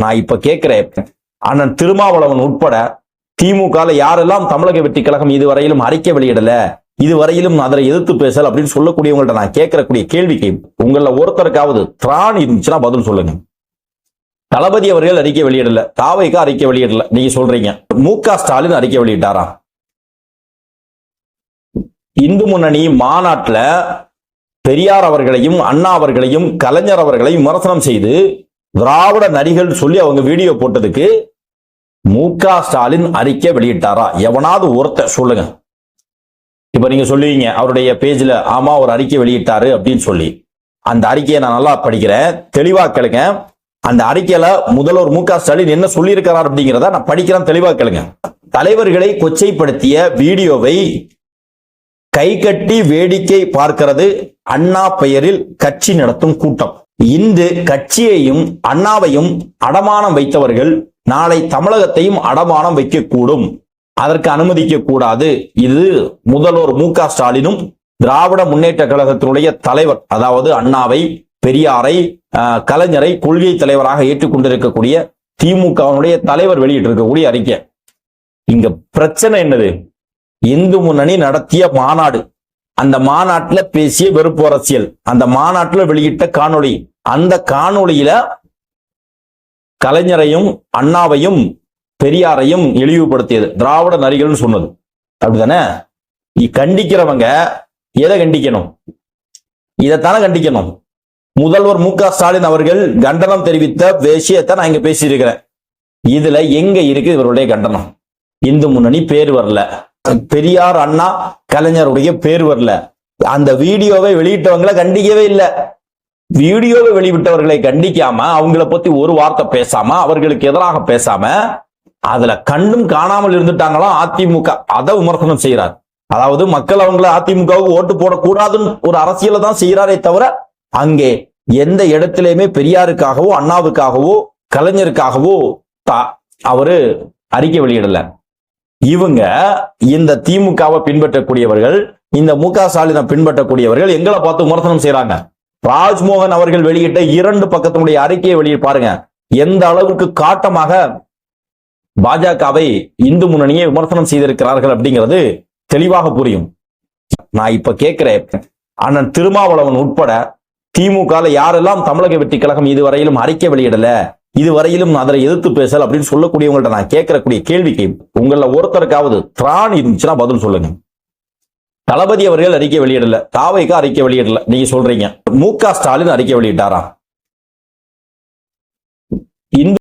நான் இப்ப கேட்கிறேன். அண்ணன் திருமாவளவன் உட்பட திமுக யாரெல்லாம் தமிழக வெற்றி கழகம் இதுவரையிலும் அறிக்கை வெளியிடல இதுவரையிலும் அதை எதிர்த்து பேசல அப்படின்னு சொல்லக்கூடியவங்கள்ட்ட நான் கேட்கறக்கூடிய கேள்விக்கு உங்கள ஒருத்தருக்காவது திராணி இருந்துச்சுன்னா பதில் சொல்லுங்க. தளபதி அவர்கள் அறிக்கை வெளியிடல தாவைக்கா அறிக்கை வெளியிடல நீங்க சொல்றீங்க. மு ஸ்டாலின் அறிக்கை வெளியிட்டாரா? இந்து முன்னணி மாநாட்டில் பெரியார் அவர்களையும் அண்ணா அவர்களையும் கலைஞர் அவர்களையும் விமர்சனம் செய்து திராவிட நடிகள் சொல்லி அவங்க வீடியோ போட்டதுக்கு மு க ஸ்டாலின் அறிக்கை வெளியிட்டாரா? எவனாவது ஒருத்தர் சொல்லுங்க. இப்ப நீங்க சொல்லுவீங்க அவருடைய பேஜ்ல ஆமா ஒரு அறிக்கை வெளியிட்டாரு அப்படின்னு சொல்லி. அந்த அறிக்கையை நான் நல்லா படிக்கிறேன். தெளிவா கேளுங்க. அந்த அறிக்கையில முதல்வர் மு க ஸ்டாலின் என்ன சொல்லியிருக்கிறார் அப்படிங்கிறத நான் படிக்கிறேன் தெளிவா கேளுங்க. தலைவர்களை கொச்சைப்படுத்திய வீடியோவை கை கட்டி வேடிக்கை பார்க்கிறது அண்ணா பெயரில் கட்சி நடத்தும் கூட்டம். இன்று கட்சியையும் அண்ணாவையும் அடமானம் வைத்தவர்கள் நாளை தமிழகத்தையும் அடமானம் வைக்கக்கூடும். அதற்கு அனுமதிக்க கூடாது. இது முதல்வர் மு க ஸ்டாலினும் திராவிட முன்னேற்ற கழகத்தினுடைய தலைவர் அதாவது அண்ணாவை பெரியாரை கலைஞரை கொள்கை தலைவராக ஏற்றுக்கொண்டிருக்கக்கூடிய திமுகவினுடைய தலைவர் வெளியிட்டிருக்கக்கூடிய அறிக்கை. இங்க பிரச்சனை என்னது? இந்து முன்னணி நடத்திய மாநாடு. அந்த மாநாட்டில் பேசிய வெறுப்பு அரசியல். அந்த மாநாட்டில் வெளியிட்ட காணொளி. அந்த காணொளியில கலைஞரையும் அண்ணாவையும் பெரியாரையும் இழிவுபடுத்தியது. திராவிட நரிகள்னு சொன்னது. அப்படிதானே இ- கண்டிக்கிறவங்க எதை கண்டிக்கணும்? இதைத்தானே கண்டிக்கணும். முதல்வர் மு க ஸ்டாலின் அவர்கள் கண்டனம் தெரிவித்த விஷயத்தை நான் இங்க பேசியிருக்கிறேன். இதுல எங்க இருக்கு இவருடைய கண்டனம்? இந்து முன்னணி பேர் வரல. பெரியார் அண்ணா கலைஞருடைய பேர் வரல. அந்த வீடியோவை வெளியிட்டவங்களை கண்டிக்கவே இல்லை. வீடியோவை வெளியிட்டவர்களை கண்டிக்காம அவங்கள பத்தி ஒரு வார்த்தை பேசாம அவர்களுக்கு எதிராக பேசாம அதுல கண்டும் காணாமல் இருந்துட்டாங்களாம் அதிமுக. அதை விமர்சனம் செய்யறார் அதாவது மக்கள் அவங்களை அதிமுகவுக்கு ஓட்டு போடக்கூடாதுன்னு ஒரு அரசியலை தான் செய்யறாரே தவிர அங்கே எந்த இடத்திலையுமே பெரியாருக்காகவோ அண்ணாவுக்காகவோ கலைஞருக்காகவோ தா- அவரு அறிக்கை வெளியிடல. இவங்க இந்த திமுகவை பின்பற்றக்கூடியவர்கள் இந்த மு க ஸ்டாலினை பின்பற்றக்கூடியவர்கள் எங்களை பார்த்து விமர்சனம் செய்றாங்க. ராஜ்மோகன் அவர்கள் வெளியிட்ட இரண்டு பக்கத்தினுடைய அறிக்கையை வெளியிட்டு பாருங்க. எந்த அளவுக்கு காட்டமாக பாஜகவை இந்து முன்னணியை விமர்சனம் செய்திருக்கிறார்கள் அப்படிங்கிறது தெளிவாக புரியும். நான் இப்ப கேட்கிறேன். அண்ணன் திருமாவளவன் உட்பட திமுக யாரெல்லாம் தமிழக வெற்றி கழகம் இதுவரையிலும் அறிக்கை வெளியிடல? இதுவரையிலும் அதை எதிர்த்து பேசல் அப்படின்னு சொல்லக்கூடியவங்கள்ட்ட நான் கேட்கறக்கூடிய கேள்விக்கு உங்களில் ஒருத்தருக்காவது திராணி இருந்துச்சுன்னா பதில் சொல்லுங்க. தளபதி அவர்கள் அறிக்கை வெளியிடல தாவைக்கு அறிக்கை வெளியிடல நீங்க சொல்றீங்க. மு க ஸ்டாலின் அறிக்கை வெளியிட்டாரா இந்த